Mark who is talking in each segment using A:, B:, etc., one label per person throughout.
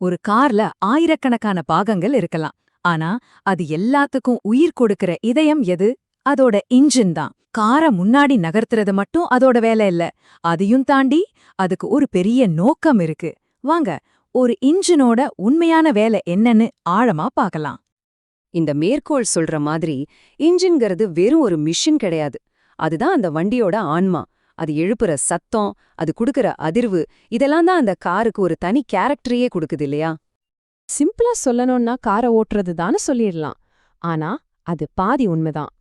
A: ஒரு கார்ல ஆயிரக்கணக்கான பாகங்கள் இருக்கலாம். ஆனா அது எல்லாத்துக்கும் உயிர் கொடுக்கிற இதயம் எது? அதோட இன்ஜின் தான். காரை முன்னாடி நகர்த்துறது மட்டும் அதோட வேலை இல்ல. அதையும் தாண்டி அதுக்கு ஒரு பெரிய நோக்கம் இருக்கு. வாங்க ஒரு இன்ஜினோட உண்மையான வேலை என்னன்னு ஆழமா பார்க்கலாம்.
B: இந்த மேற்கோள் சொல்ற மாதிரி இன்ஜின்கிறது வெறும் ஒரு மிஷின் கிடையாது. அதுதான் அந்த வண்டியோட ஆன்மா. அது எழுப்புற சத்தம் அது குடுக்கற அதிர்வு இதெல்லாம் தான் அந்த காருக்கு ஒரு தனி கேரக்டரையே கொடுக்குது இல்லையா?
C: சிம்பிளா சொல்லணும்னா காரை ஓட்டுறது தானே சொல்லிடலாம். ஆனா அது பாதி உண்மைதான்.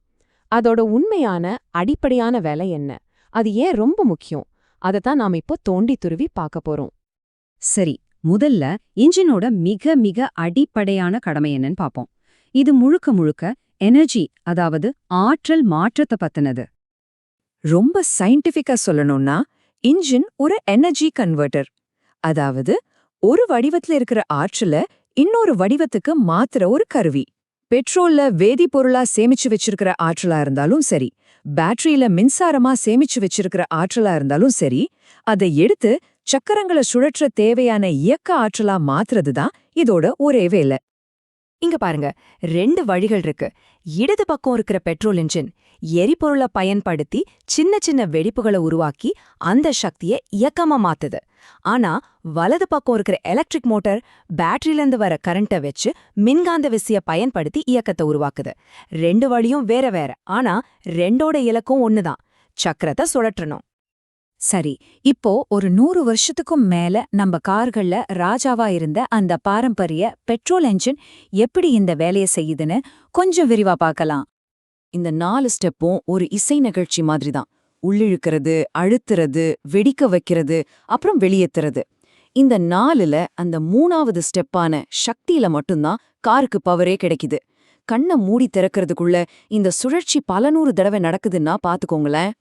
C: அதோட உண்மையான அடிப்படையான வேலை என்ன? அது ஏன் ரொம்ப முக்கியம்? அதைத்தான் நாம இப்போ தோண்டி துருவி பார்க்க போறோம்.
B: சரி முதல்ல இன்ஜினோட மிக மிக அடிப்படையான கடமை என்னன்னு பாப்போம் இது முழுக்க முழுக்க எனர்ஜி அதாவது ஆற்றல் மாற்றத்தை பத்தினது.
A: ரொம்ப சயின்டிஃபிக்கா சொல்லணும்னா இன்ஜின் ஒரு எனர்ஜி கன்வெர்ட்டர் அதாவது ஒரு வடிவத்துல இருக்கிற ஆற்றல இன்னொரு வடிவத்துக்கு மாத்துற ஒரு கருவி. பெட்ரோல்ல வேதிப்பொருளா சேமிச்சு வச்சிருக்கிற ஆற்றலா இருந்தாலும் சரி பேட்டரியில மின்சாரமா சேமிச்சு வச்சிருக்கிற ஆற்றலா இருந்தாலும் சரி அதை எடுத்து சக்கரங்களை சுழற்ற தேவையான இயக்க ஆற்றலா மாத்துறது தான் இதோட ஒரே வேலை. இங்க பாருங்க ரெண்டு வழிகள் இருக்கு. இடது பக்கம் இருக்கிற பெட்ரோல் இன்ஜின் எரிபொருளை பயன்படுத்தி சின்ன சின்ன வெடிப்புகளை உருவாக்கி அந்த சக்தியை இயக்கமா மாத்துது. ஆனா வலது பக்கம் இருக்கிற எலக்ட்ரிக் மோட்டார் பேட்டரியிலேருந்து வர கரண்ட்டை வச்சு மின்காந்த விசைய பயன்படுத்தி இயக்கத்தை உருவாக்குது. ரெண்டு வழியும் வேற வேற. ஆனா ரெண்டோட இலக்கும் ஒண்ணுதான். சக்கரத்தை சுழற்றணும். சரி இப்போ ஒரு நூறு வருஷத்துக்கும் மேல நம்ம கார்கள்ல ராஜாவா இருந்த அந்த பாரம்பரிய பெட்ரோல் என்ஜின் எப்படி இந்த வேலையை செய்யுதுன்னு கொஞ்சம் விரிவா பார்க்கலாம். இந்த நாலு ஸ்டெப்பும் ஒரு இசை நிகழ்ச்சி மாதிரி தான் உள்ளிழுக்கிறது அழுத்துறது வெடிக்க வைக்கிறது அப்புறம் வெளியேத்துறது. இந்த நாலுல அந்த மூணாவது ஸ்டெப்பான சக்தியில மட்டும்தான் காருக்கு பவரே கிடைக்குது. கண்ணை மூடி திறக்கிறதுக்குள்ள இந்த சுழற்சி பல நூறு தடவை நடக்குதுன்னா பாத்துக்கோங்களேன்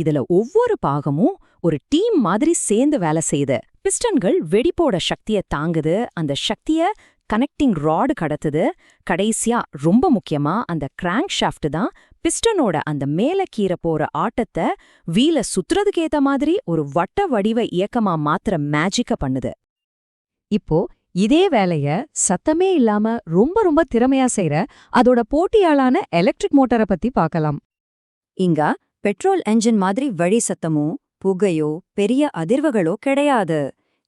C: இதுல ஒவ்வொரு பாகமும் ஒரு டீம் மாதிரி சேர்ந்து வேலை செய்யுது. பிஸ்டன்கள் வெடிப்போட சக்திய தாங்குது. அந்த சக்திய கனெக்டிங் ராடு கடத்துது. கடைசியா ரொம்ப முக்கியமா அந்த கிராங்க் ஷாஃப்ட் தான் பிஸ்டனோட அந்த மேல கீரை போற ஆட்டத்தை வீல சுத்துறதுக்கு ஏத்த மாதிரி ஒரு வட்ட வடிவ இயக்கமா மாத்திர மேஜிக்க பண்ணுது. இப்போ இதே வேலைய சத்தமே இல்லாம ரொம்ப ரொம்ப திறமையா செய்யற அதோட போட்டியாளான எலக்ட்ரிக் மோட்டாரை பத்தி பார்க்கலாம்.
B: இங்க பெட்ரோல் என்ஜின் மாதிரி வழி சத்தமோ புகையோ பெரிய அதிர்வுகளோ கிடையாது.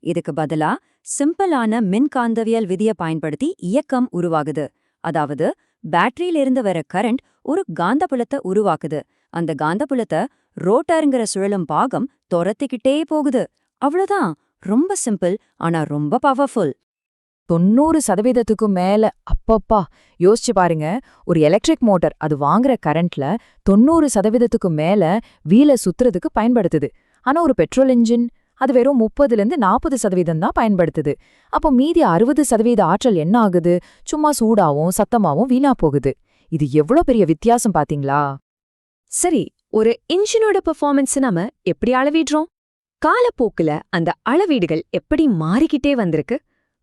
B: இதுக்கு பதிலா சிம்பிளான மின்காந்தவியல் விதிய பயன்படுத்தி இயக்கம் உருவாகுது. அதாவது பேட்டரியிலிருந்து வர கரண்ட் ஒரு காந்தப்புலத்தை உருவாக்குது. அந்த காந்தப்புலத்தை ரோட்டருங்கிற சுழலும் பாகம் துரத்திக்கிட்டே போகுது. அவ்வளோதான் ரொம்ப சிம்பிள் ஆனா ரொம்ப பவர்ஃபுல்
C: தொண்ணூறு சதவீதத்துக்கும் மேல அப்பப்பா. யோசிச்சு பாருங்க ஒரு எலக்ட்ரிக் மோட்டார் அது வாங்குற கரண்ட்ல தொண்ணூறு சதவீதத்துக்கும் மேல வீல சுத்துறதுக்கு பயன்படுத்துது. ஆனா ஒரு பெட்ரோல் இன்ஜின் அது வெறும் முப்பதுல இருந்து நாற்பது சதவீதம் தான் பயன்படுத்துது. அப்போ மீதி அறுபது சதவீத ஆற்றல் என்ன ஆகுது? சும்மா சூடாவும் சத்தமாவும் வீணா போகுது. இது எவ்வளோ பெரிய வித்தியாசம் பாத்தீங்களா? சரி ஒரு இன்ஜினோட பெர்ஃபார்மன்ஸ் நாம எப்படி அளவிடுறோம்? காலப்போக்குல அந்த அளவீடுகள் எப்படி மாறிக்கிட்டே வந்திருக்கு?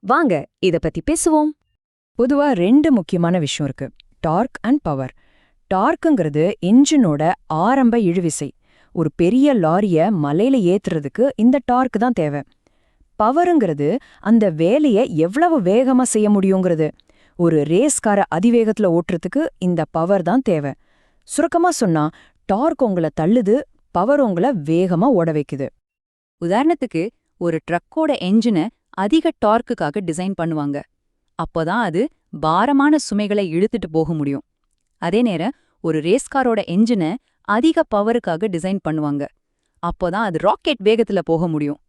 C: வாங்க இத பத்தி பேசுவோம்.
A: பொதுவா ரெண்டு முக்கியமான விஷயம் இருக்கு. Dark and power. டார்க்குங்கிறது இன்ஜினோட ஆரம்ப இழுவிசை. ஒரு பெரிய லாரிய மலையில ஏத்துறதுக்கு இந்த டார்க் தான் தேவை. பவருங்கிறது அந்த வேலைய எவ்வளவு வேகமா செய்ய முடியுங்கிறது. ஒரு ரேஸ்கார அதிவேகத்துல ஓட்டுறதுக்கு இந்த பவர் தான் தேவை. சுருக்கமா சொன்னா டார்க் உங்களை தள்ளுது பவர் உங்களை வேகமா ஓட வைக்குது.
B: உதாரணத்துக்கு ஒரு ட்ரக்கோட என்ஜினை அதிக டார்க்குக்காக டிசைன் பண்ணுவாங்க. அப்போதான் அது பாரமான சுமைகளை இழுத்துட்டு போக முடியும். அதே நேரம் ஒரு ரேஸ்காரோட என்ஜினை அதிக பவருக்காக டிசைன் பண்ணுவாங்க. அப்போதான் அது ராக்கெட் வேகத்துல போக முடியும்.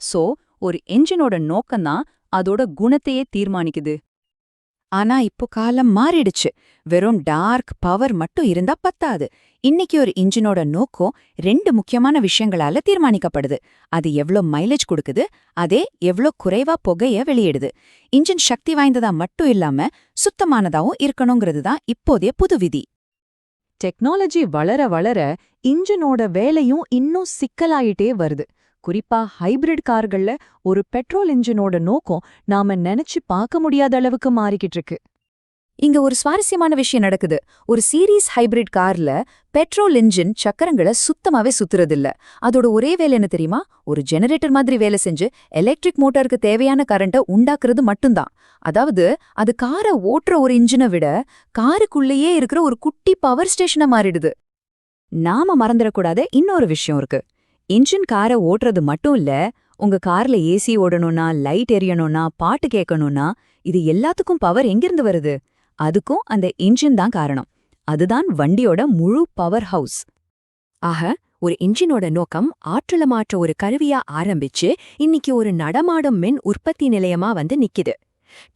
B: சோ ஒரு என்ஜினோட நோக்கம்தான் அதோட குணத்தையே தீர்மானிக்குது.
A: ஆனா இப்போ காலம் மாறிடுச்சு. வெறும் டார்க் பவர் மட்டும் இருந்தா பத்தாது. இன்னைக்கு ஒரு இன்ஜினோட நோக்கம் ரெண்டு முக்கியமான விஷயங்களால தீர்மானிக்கப்படுது. அது எவ்ளோ மைலேஜ் கொடுக்குது அதே எவ்ளோ குறைவா புகைய வெளியிடுது. இன்ஜின் சக்தி வாய்ந்ததா மட்டும் இல்லாம சுத்தமானதாவும் இருக்கணுங்கிறது தான் இப்போதைய புது விதி.
C: டெக்னாலஜி வளர வளர இன்ஜினோட வேலையும் இன்னும் சிக்கலாயிட்டே வருது. குறிப்பா ஹைபிரிட் கார்கள்ல ஒரு பெட்ரோல் இன்ஜினோட நோக்கம் நாம நினைச்சு பார்க்க முடியாத அளவுக்கு மாறிக்கிட்டு இருக்கு. இங்க ஒரு சுவாரஸ்யமான விஷயம் நடக்குது. ஒரு சீரீஸ் ஹைபிரிட் கார்ல பெட்ரோல் இன்ஜின் சக்கரங்களை சுத்தமாவே சுத்துறதில்ல. அதோட ஒரே வேலை என்ன தெரியுமா? ஒரு ஜெனரேட்டர் மாதிரி வேலை செஞ்சு எலக்ட்ரிக் மோட்டாருக்கு தேவையான கரண்ட்டை உண்டாக்குறது மட்டும்தான். அதாவது அது காரை ஓட்டுற ஒரு இன்ஜினை விட காருக்குள்ளேயே இருக்கிற ஒரு குட்டி பவர் ஸ்டேஷனை மாறிடுது.
B: நாம மறந்துடக்கூடாத இன்னொரு விஷயம் இருக்கு. இன்ஜின் காரை ஓட்டுறது மட்டும் இல்ல உங்க கார்ல ஏசி ஓடணும்னா லைட் எரியணும்னா பாட்டு கேட்கணும்னா இது எல்லாத்துக்கும் பவர் எங்கிருந்து வருது? அதுக்கும் அந்த இன்ஜின் தான் காரணம். அதுதான் வண்டியோட முழு பவர் ஹவுஸ்
A: ஆக ஒரு இன்ஜினோட நோக்கம் ஆற்றல மாற்ற ஒரு கருவியா ஆரம்பிச்சு இன்னைக்கு ஒரு நடமாடும் மின் உற்பத்தி நிலையமா வந்து நிக்குது.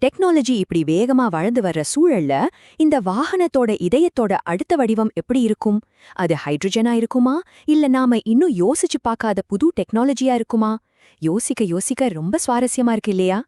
A: டெக்னாலஜி இப்படி வேகமா வளர்ந்து வர்ற சூழல்ல இந்த வாகனத்தோட இதயத்தோட அடுத்த வடிவம் எப்படி இருக்கும்? அது ஹைட்ரஜனா இருக்குமா? இல்ல நாம இன்னும் யோசிச்சு பார்க்காத புது டெக்னாலஜியா இருக்குமா? யோசிக்க யோசிக்க ரொம்ப சுவாரஸ்யமா இருக்கு இல்லையா?